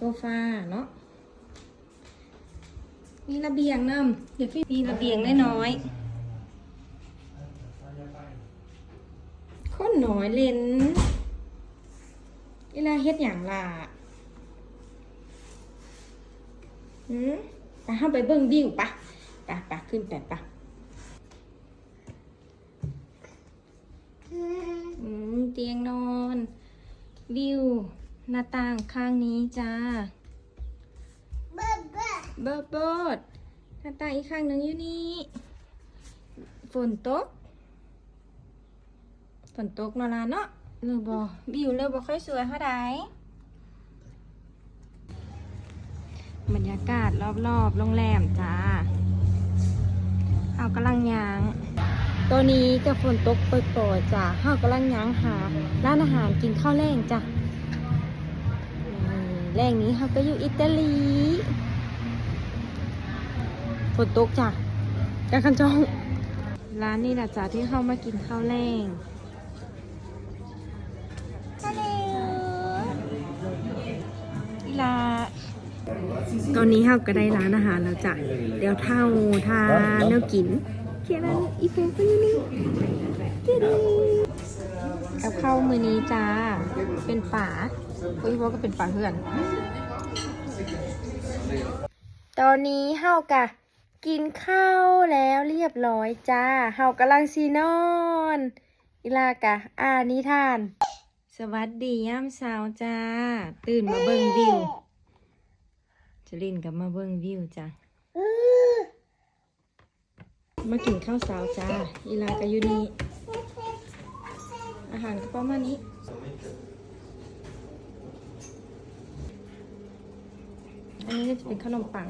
โซฟาเนาะมีระเบียงนำเดี๋ยวพี่มีระเบียงน้อยๆคนน้อยเล่นเวลาเฮ็ดอย่างล่ะหืมไปห้าไปเบิ่งวิวปะปะปะขึ้นไปปะอืมเตียงนอนวิว หน้าต่างข้างนี้จ้าเบิร์ดเบิร์ดหน้าต่างอีกข้างหนึ่งอยู่นี่ ฝนตก ฝนตกนาะล่ะเนาะเลือบอวิวเลือบอค่อยสวยเท่าใดบรรยากาศรอบๆโรงแรมจ้า เอากำลังยางตัวนี้กับฝนตกปล่อยๆจ้าเฮากำลังยางหาร้านอาหารกินข้าวแรงจ้ะ แรงนี้เฮาก็อยู่อิตาลีฝนตกจ้ะกันคันจอง ร้านนี้แหละจ้ะที่เข้ามากินข้าวแรงฮัลโหลอีลาตอนนี้เฮาก็ได้ร้านอาหารแล้วจ้ะ เดี๋ยวเท่าทาเนื้อกินเขียนนั้นอีเฟนซี่นี่จิ๊ดกับข้าวมือนี้จ้า เป็นป่า เฮ้ยว่าก็เป็นป่าเพื่อน ตอนนี้เฮากะกินข้าวแล้วเรียบร้อยจ้า เฮากำลังซีนอน อีลากะอ่านนิทาน สวัสดีย่ำเช้าจ้า ตื่นมาเบิ่งวิวจะลินกับมาเบิ่งวิวจ้ามากินข้าวเช้าจ้า อีลากะอยู่นี่ อาหารก็ประมาณนี้ อันนี้จะเป็นขนมปัง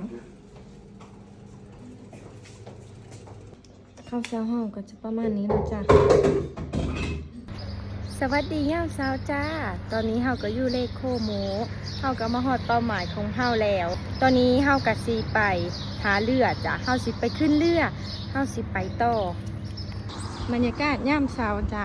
ข้าวเช้าห้องก็จะประมาณนี้นะจ๊ะ สวัสดียาเช้าจ้า ตอนนี้เฮาก็อยู่เลขโคโมเฮาก็มาฮอดเป้าหมายของเฮาแล้ว ตอนนี้เฮาก็สิไปหาเรือจ้ะเฮาสิไปขึ้นเรือเฮาสิไปต่อบรรยากาศย่ามเช้าจ้ะ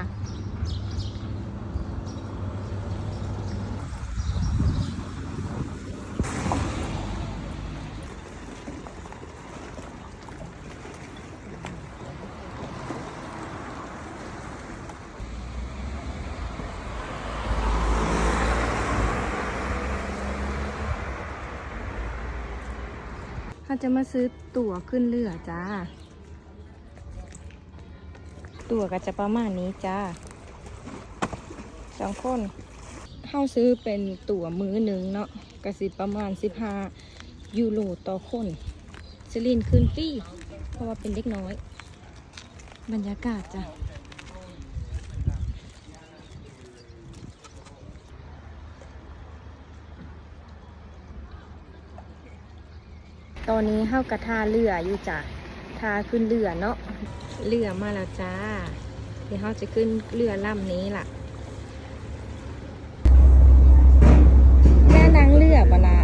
เขาจะมาซื้อตั๋วขึ้นเรือจ้า ตั๋วก็จะประมาณนี้จ้าสองคนเข้าซื้อเป็นตั๋วมื้อหนึ่งเนาะกสิประมาณสิบห้ายูโรต่อคนสลินคืนฟรีเพราะว่าเป็นเด็กน้อย บรรยากาศจ้ะ ตอนนี้เข้ากระทาเรืออยู่จ้ะทาขึ้นเรือเนาะเรือมาแล้วจ้า เดี๋ยวเขาจะขึ้นเรือลำนี้ล่ะแม่นางเรือปะละ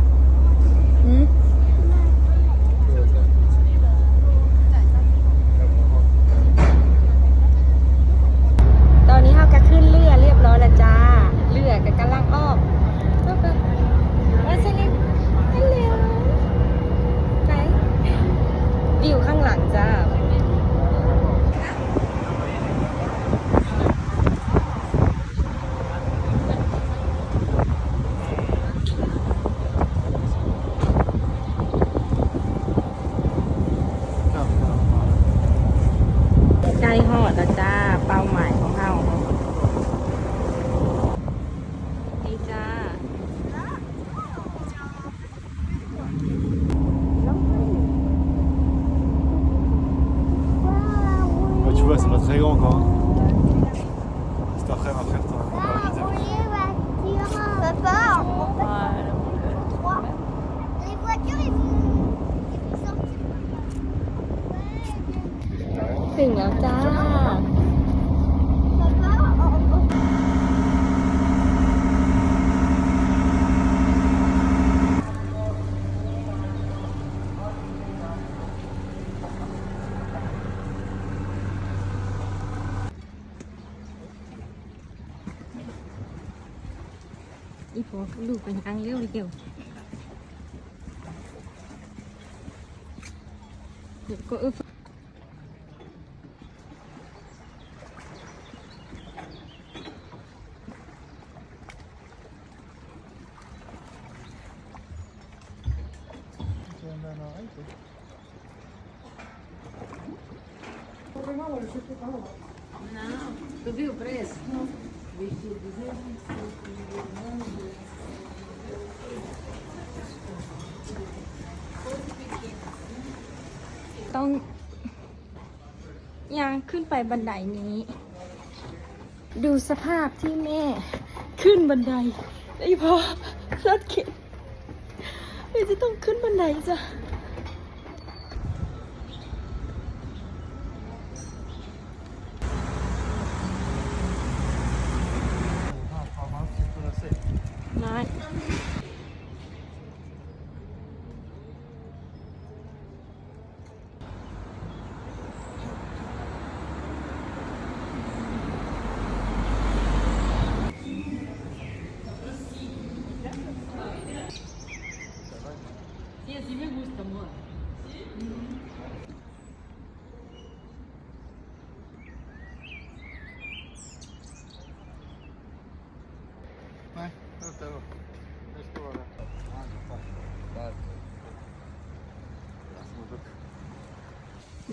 อืมตอนนี้เฮาก็ขึ้นเรือเรียบร้อยแล้วจ้า เรือก็กำลังออกก็ก็ว่าสลิปฮัลโหล ไปวิว ข้ après, va faire ton. Papa, on. Les voitures, ils vont, ils vont sortir. C'est อีพอลูกเป็นครั้งเร็วเดียวก็เออ ต้องย่างขึ้นไปบันไดนี้ ดูสภาพที่แม่ขึ้นบันไดไอ้พอรถเข็นไม่จะต้องขึ้นบันไดจ้ะ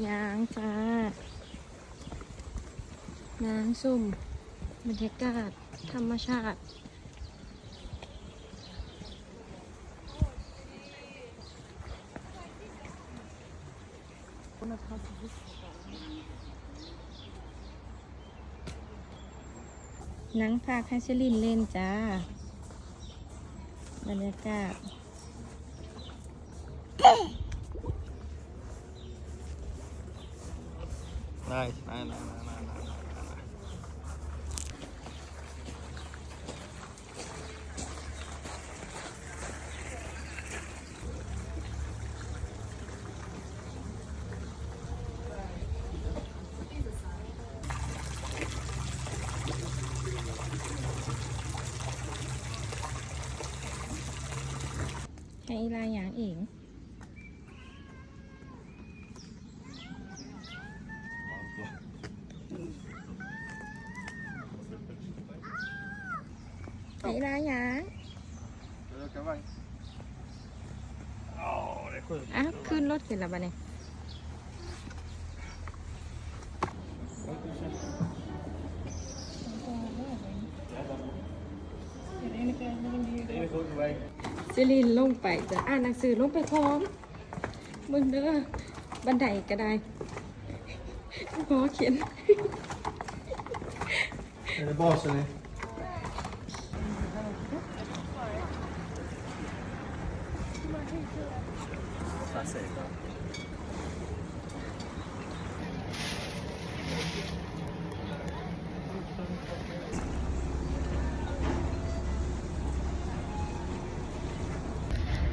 ยางจ้านางซุ่มบรรยากาศ ธรรมชาติหนังพากให้ชลินเล่นจ้า บรรยากาศ ได้ได้นะให้ลายอย่างเอง ให้ลายอย่าง Ska du åka vagn? Ja, det är sjukt. อะขึ้นรถกันแล้วบ้าเนี่ย Det är sjukt väg. ซิลินลงไปจะอ่านหนังสือลงไปพร้อม มึงเด้อบันไดก็ได้พอเขียน Är det basen i?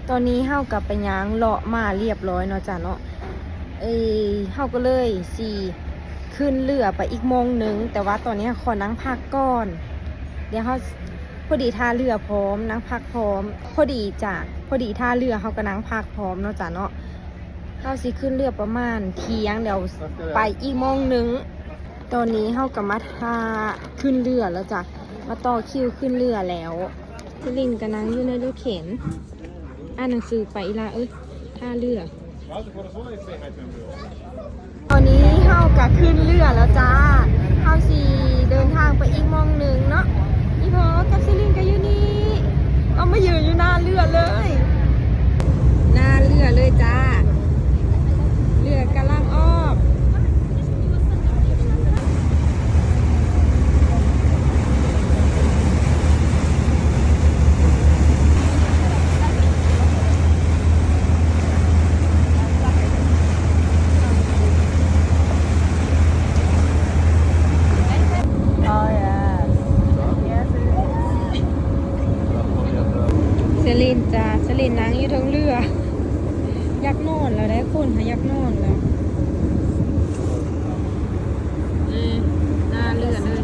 ตอนนี้เฮากับไปย้างเลาะมาเรียบร้อยเนาะจ้ะเนาะ เอ้ยเฮาก็เลยสีขึ้นเรือไปอีกโมงหนึง แต่ว่าตอนนี้ขอนั่งพักก่อน เดี๋ยวเฮาพอดีท่าเรือพร้อมนั่งพักพร้อม พอดีจาก อดีท่าเรือเฮาก็นั่งพักพร้อมเนาะจ้ะเนาะเฮาสิขึ้นเรือประมาณเที่ยงเดี๋ยวไปอีกโมงหนึงตอนนี้เฮากับมาท่าขึ้นเรือแล้วจ้ะมาต่อคิวขึ้นเรือแล้วพี่ลิงกับนางอยู่ในรถเข็นอ่านหนังสือไปอีละเอ้ยท่าเรือตอนนี้เฮากะขึ้นเรือแล้วจ้าเฮาสีเดินทางไปอีกหมองหนึ่งเนาะนี่พอกับซิลินก็อยู่นี่เอามายืนอยู่หน้าเรือเลย ลือเลยจ้าเรือกำลังอ้อม เซลินจ้าเซลินนั่งอยู่ทั้งเรือ ยักนอนแล้วได้คนหายักนอนแล้วอืมหน้าเรือเลย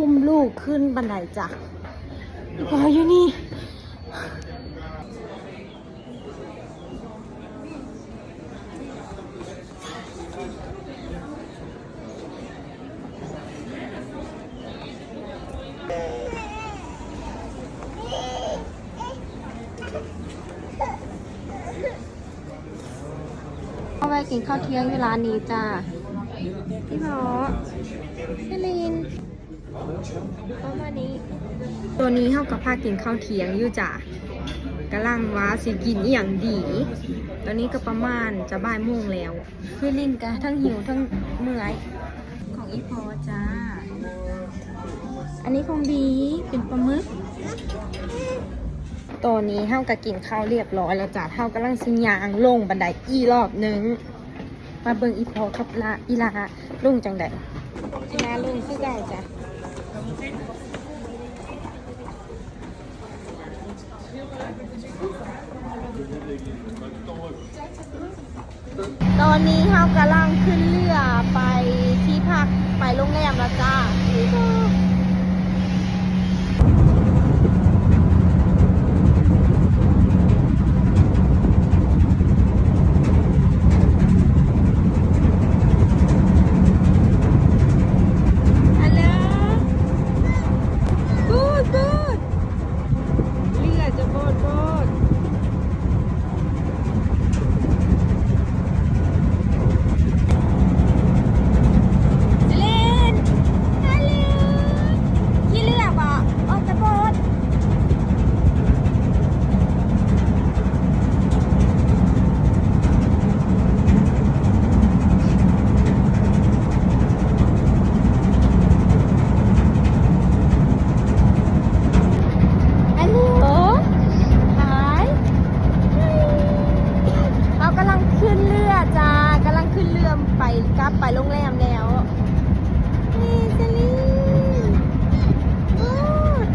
อุ้มลูกขึ้นบันไดจ้ะพออยู่นี่เข้าไปกินข้าวเที่ยงที่ร้านนี้จ้าพี่หมอพี่ลิน ตัวนี้เข้ากับพากินข้าวเทียงอยู่จ้ะกำลังว่าสิกินอย่างดี ตอนนี้ก็ประมาณจะบ่ายโมงแล้วพี่ลินก็ทั้งหิวทั้งเมื่อยของอีพอจ้า อันนี้ของบีเป็นปลาหมึกตอนนี้เฮาก็กินข้าวเรียบร้อยแล้วจ้ะเฮากำลังสิยางลงบันไดอีรอบหนึง มาเบิ่งอีพอกับลาอีลาลงจังไดอีลาลงคือเก่าจ้ะ ตอนนี้เฮากำลังขึ้นเรือไปที่พักไปโรงแรมแล้วจ้า ฮัลโหล good good เรือจะโบดโบดเจเลนฮัลโหลขี่เรือบ่ออกจะโบดฮัลโหลหายเรากำลังขึ้นเรือจ้ากำลังขึ้นเรือไปกลับไปโรงแรมแล้วนี่เซลีนกูด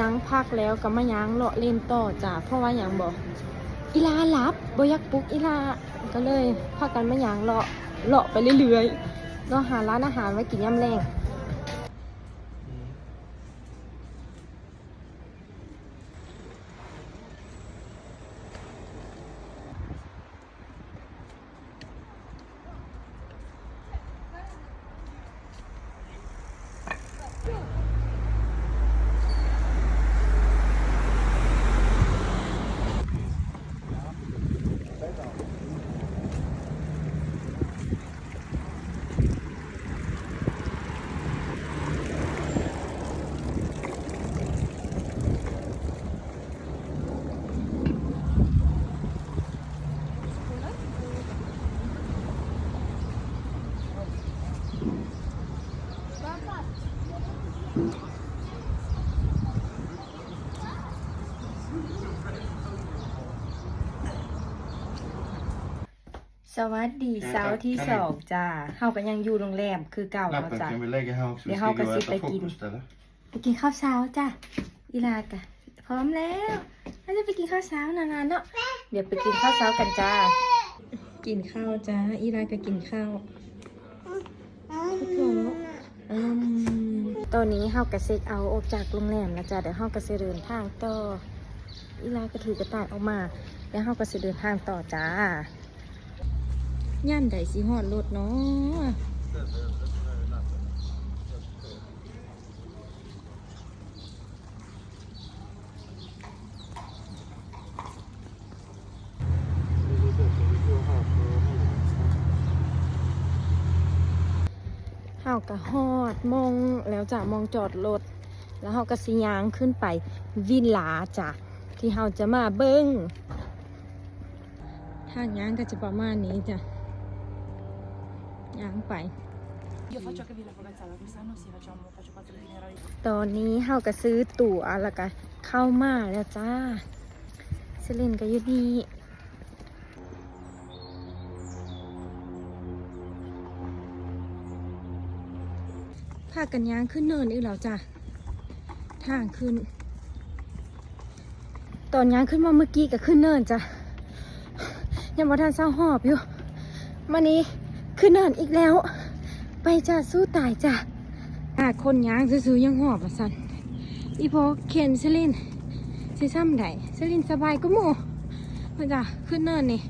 นั่งพัก แล้วก็มายางเลาะเล่นต่อจ้ะเพราะว่าอย่างบอกอีลาลับบอยักปลุกอีลาก็เลยพากันมายางเลาะเลาะไปเรื่อยๆเลาะหาร้านอาหารไว้กินยำแรง สวัสดีเสาร์ที่สองจ้าเฮาก็ยังอยู่โรงแรมคือเก่าเนาะ Lappen จ้ะ kan vi lägga här också. Det Vi har ska gå och precis äta bäckin. frukost eller? ไปกินข้าวเช้าจ้ะอีลากะพร้อมแล้วเราจะไปกินข้าวเช้านานๆเนาะ เดี๋ยวไปกินข้าวเช้ากันจ้า กินข้าวจ้าอีลาก็กินข้าวอืมตอนนี้เฮากระเซ็กเอาออกจากโรงแรมนะจ๊ะเดี๋ยวเฮากระเซเดินทางต่ออีลาก็ถือกระต่ายออกมาเดี๋ยวเฮากระเซเดินทางต่อจ้า ย่านใดสิฮอดรถเนาะเฮาก็ฮอดมองแล้วจ้ะมองจอดรถแล้วเฮาก็สิยางขึ้นไปวินลาจ้ะที่เฮาจะมาเบิ้งทางยางก็จะประมาณนี้จ้ะ ย่งไปตอนนี้เฮาก็ซื้อตั๋วแล้วก็เข้ามาแล้วจ้าเซลินก็อยู่นี่พากันย่างขึ้นเนินอีกแล้วจ้าทางขึ้น ตอนย่างขึ้นมาเมื่อกี้ก็ขึ้นเนินจ้ะยังบ่ทันเศร้าหอบอยู่มานี้ ขึ้นเนินอีกแล้ว ไปจ้ะสู้ตายจ้ะอาคนยางซื้อยังหอบอะสันอีพอเคนเซลินซีซ้ำไดเซลินสบายก็หมูมาจ้ะขึ้นเนินนี่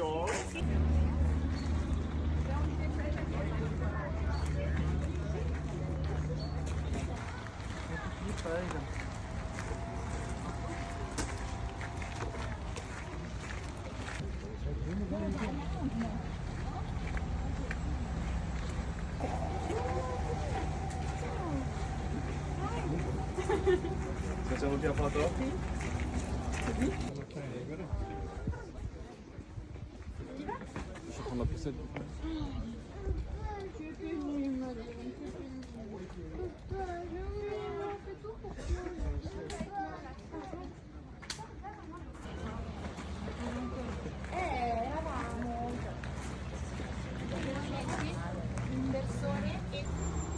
보십시오. Você não quer foto? Sim. Вона після... persone e